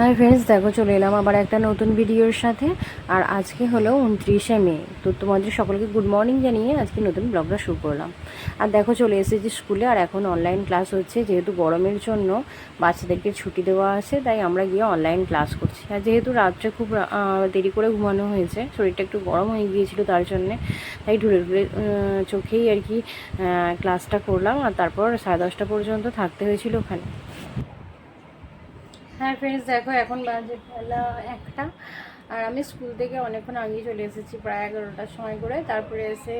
Hi friends দেখো চলে এলাম আবার একটা নতুন ভিডিওর সাথে। আর আজকে হলো উনত্রিশে মে। তো তোমাদের সকলকে গুড মর্নিং জানিয়ে আজকে নতুন ব্লগটা শুরু করলাম। আর দেখো চলে এসেছি স্কুলে আর এখন অনলাইন ক্লাস হচ্ছে। যেহেতু গরমের জন্য বাচ্চাদেরকে ছুটি দেওয়া আছে, তাই আমরা গিয়ে অনলাইন ক্লাস করছি। আর যেহেতু রাত্রে খুব দেরি করে ঘুমানো হয়েছে, শরীরটা একটু গরম হয়ে গিয়েছিল তার জন্যে, তাই ঢুলে ঢুলে চোখেই আর কি ক্লাসটা করলাম। আর তারপর সাড়ে দশটা পর্যন্ত থাকতে হয়েছিল ওখানে। হ্যাঁ ফ্রেন্ডস দেখো এখন বাজে বেলা একটা। আর আমি স্কুল থেকে অনেকক্ষণ আগেই চলে এসেছি প্রায় এগারোটার সময় করে। তারপরে এসে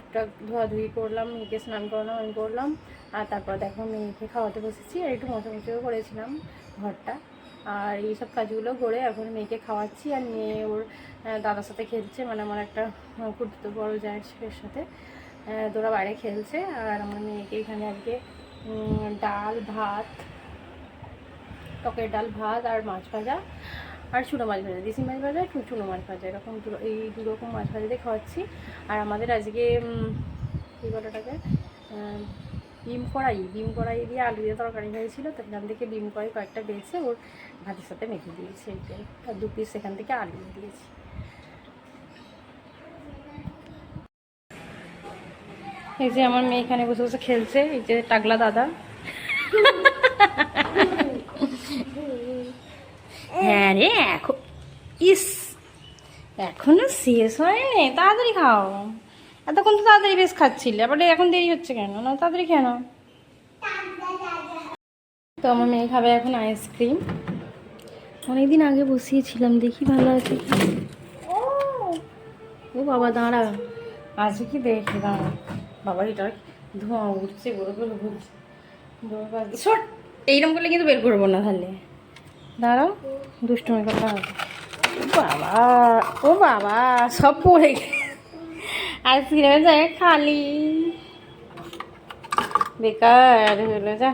টুকটাক ধোয়াধুয়ি করলাম মেয়েকে স্নান করানো আমি করলাম। আর তারপর দেখো মেয়েকে খাওয়াতে বসেছি আর একটু মোছামুছিও করেছিলাম ঘরটা। আর এই সব কাজগুলো করে এখন মেয়েকে খাওয়াচ্ছি আর মেয়ে ওর দাদার সাথে খেলছে মানে আমার একটা কুর্তিতে বড় ছেলের সাথে। আহ, তো ওরা বাইরে খেলছে আর আমার মেয়েকে এখানে আজকে ডাল ভাত টকের ডাল, ভাত আর মাছ ভাজা আর চুনো মাছ ভাজা, দেশি মাছ ভাজা একটু চুনো মাছ ভাজা। এরকম এই দু রকম মাছ ভাজা দিয়ে খাওয়াচ্ছি। আর আমাদের আজকে কী বলে ওটাকে? ডিম কড়াই। ডিম কড়াই দিয়ে আলু দিয়ে তরকারি হয়েছিল, তো এখান থেকে ডিম কড়াই কয়েকটা বেছে ওর ভাতের সাথে মেখে দিয়েছি এইটাই আর দু পিস সেখান থেকে আলু দিয়েছি। এই যে আমার মেয়ে এখানে বসে বসে খেলছে, এই যে টাগলা দাদা। হ্যাঁ রে, এখন ইস, এখনও শেষ হয়নি। তাড়াতাড়ি খাও। এতক্ষণ তো তাড়াতাড়ি বেশ খাচ্ছিলে, আবার এখন দেরি হচ্ছে কেন? না তাড়াতাড়ি কেন তো আমার মেয়ে খাবে এখন আইসক্রিম। অনেকদিন আগে বসিয়েছিলাম, দেখি ভালো আছে ও বাবা, দাঁড়া। আছে কি দেখি, দাঁড়া। বাবা, এটা ধোঁয়া উঠছে বড় করে ঘুরছে। এইরকম করলে কিন্তু বের করব না তাহলে। দাঁড়াও দুষ্টুমি কথা হবে বাবা ও বাবা সব পড়ে আইসক্রিমের জায়গায় খালি। বেকার হলো যা।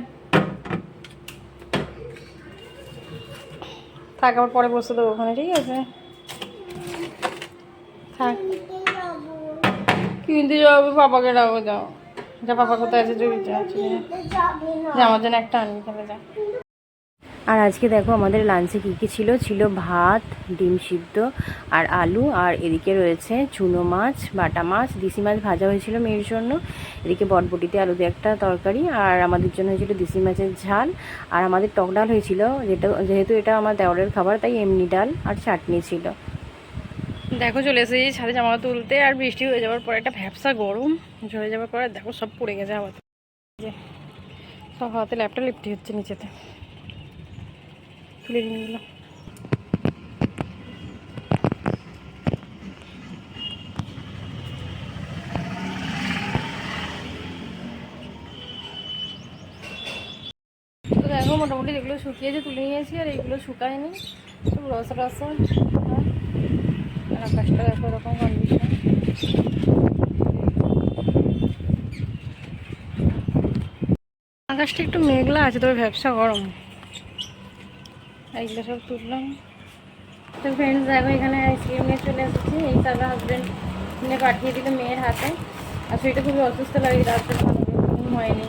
থাক আবার পরে বসে দেবো ওখানে ঠিক আছে? থাক। কিনতে যাব পাপাকে ডাকো যাও। যা পাপা কোথায় আছে জমি যা যে আমার জন্য একটা আনবি তাহলে যা। আর আজকে দেখো আমাদের লাঞ্চে কী কী ছিল? ছিল ভাত, ডিম সিদ্ধ আর আলু। আর এদিকে রয়েছে চুনো মাছ, বাটা মাছ, দেশি মাছ ভাজা হয়েছিল মেয়ের জন্য। এদিকে বটবটিতে আলু দিয়ে একটা তরকারি। আর আমাদের জন্য হয়েছিল দেশি মাছের ঝাল। আর আমাদের টক ডাল হয়েছিল, যেটা, যেহেতু এটা আমার দেওয়ারের খাবার, তাই এমনি ডাল আর চাটনি ছিল। দেখো চলে এসেছি ছাদে জামা তুলতে। আর বৃষ্টি হয়ে যাওয়ার পরে একটা ভ্যাবসা গরম। ঝরে যাওয়ার পরে দেখো সব পড়ে গেছে আবার সব হাতে ল্যাপটা লিপটি হচ্ছে নিচেতে। তুলে নিয়ে দেখো, মোটামুটি যেগুলো শুকিয়েছে তুলে নিয়েছি, আর এইগুলো শুকায়নি। সব রস রস আকাশটা দেখো এরকম কন্ডিশন আকাশটা একটু মেঘলা আছে, তবে ব্যবসা গরম। এইগুলো সব তুললাম। তো ফ্রেন্ডস দেখো এখানে আইসক্রিম নিয়ে চলে এসেছি। এই তারা হাজব্যান্ড নিয়ে পাঠিয়ে দিল মেয়ের হাতে। আর সেটা খুবই অসুস্থ লাগে রাত্রে ঘুম হয়নি।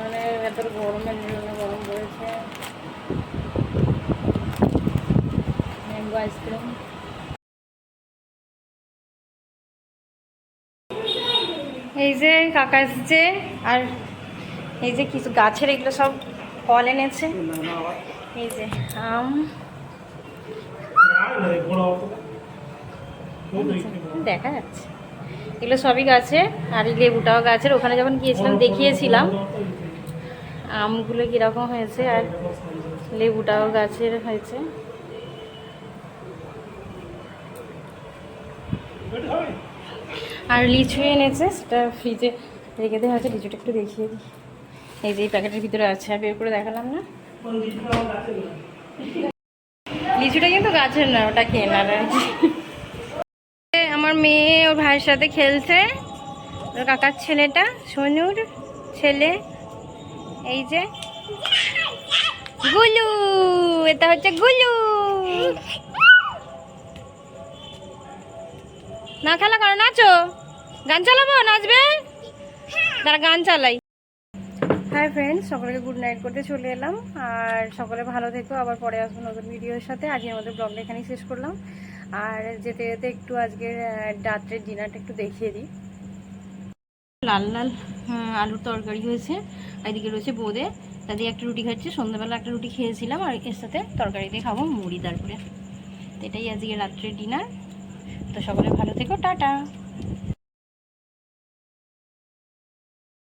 মানে এত গরমের জন্য গরম পড়েছে। ম্যাঙ্গো আইসক্রিম এই যে কাকা এসেছে, আর এই যে কিছু গাছের এগুলো সব ফল এনেছে। এই যে, আম। দেখা যাচ্ছে। এগুলো সবই গাছে, আর এই লেবুটাও গাছের। ওখানে যখন গিয়েছিলাম, দেখিয়েছিলাম। আমগুলো কীরকম হয়েছে আর লেবুটাও গাছের হয়েছে। আর লিচু এনেছে, সেটা ফ্রিজে রেখে দেওয়া আছে। লিচুটা একটু দেখিয়ে দিই। এই যে প্যাকেটের ভিতরে আছে, আর বের করে দেখালাম না। লিচুটা কিন্তু গাছের না, ওটা কি। আমার মেয়ে ওর ভাইয়ের সাথে খেলছে। ওর কাকার ছেলেটা, সোনুর ছেলে। এই যে, গুলু, এটা হচ্ছে গুলু। না খেলা করো, নাচো। গান চালাবো, নাচবে? তারা গান চালাই। হাই ফ্রেন্ডস সকলকে গুড নাইট করতে চলে এলাম। আর সকলে ভালো থেকো। আবার পরে আসব নতুন ভিডিওর সাথে। আজকে আমাদের ব্লগটা এখানেই শেষ করলাম। আর যেতে যেতে একটু আজকের আহ, রাত্রের ডিনারটা একটু দেখিয়ে দিই। লাল লাল আলুর তরকারি হয়েছে। এদিকে রয়েছে বোঁদে। তা দিয়ে একটা রুটি খাচ্ছি। সন্ধ্যাবেলা একটা রুটি খেয়েছিলাম। আর এর সাথে তরকারি দিয়ে খাব মুড়ি তারপরে। তো এটাই আজকে রাত্রের ডিনার তো সকলে ভালো থেকো। টাটা!